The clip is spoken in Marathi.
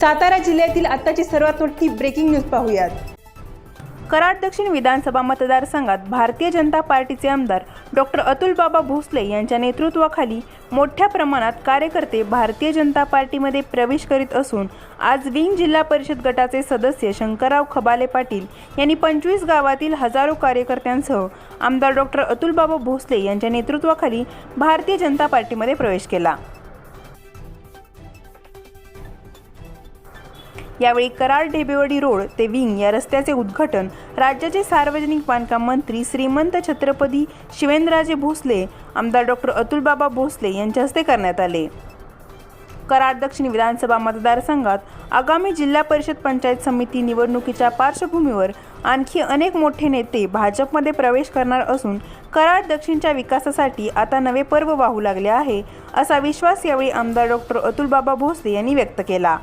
सातारा जिल्ह्यातील आत्ताची सर्वात मोठी ब्रेकिंग न्यूज पाहूयात. कराड दक्षिण विधानसभा मतदारसंघात भारतीय जनता पार्टीचे आमदार डॉक्टर अतुलबाबा भोसले यांच्या नेतृत्वाखाली मोठ्या प्रमाणात कार्यकर्ते भारतीय जनता पार्टीमध्ये प्रवेश करीत असून आज विंग जिल्हा परिषद गटाचे सदस्य शंकरराव खबाले पाटील यांनी पंचवीस गावातील हजारो कार्यकर्त्यांसह आमदार डॉक्टर अतुलबाबा भोसले यांच्या नेतृत्वाखाली भारतीय जनता पार्टीमध्ये प्रवेश केला. यावेळी कराड ढेबेवाडी रोड ते विंग या रस्त्याचे उद्घाटन राज्याचे सार्वजनिक बांधकाम मंत्री श्रीमंत छत्रपती शिवेंद्रराजे भोसले आमदार डॉक्टर अतुलबाबा भोसले यांच्या हस्ते करण्यात आले. कराड दक्षिण विधानसभा मतदारसंघात आगामी जिल्हा परिषद पंचायत समिती निवडणुकीच्या पार्श्वभूमीवर आणखी अनेक मोठे नेते भाजपमध्ये प्रवेश करणार असून कराड दक्षिणच्या विकासासाठी आता नवे पर्व वाहू लागले आहे असा विश्वास यावेळी आमदार डॉक्टर अतुलबाबा भोसले यांनी व्यक्त केला.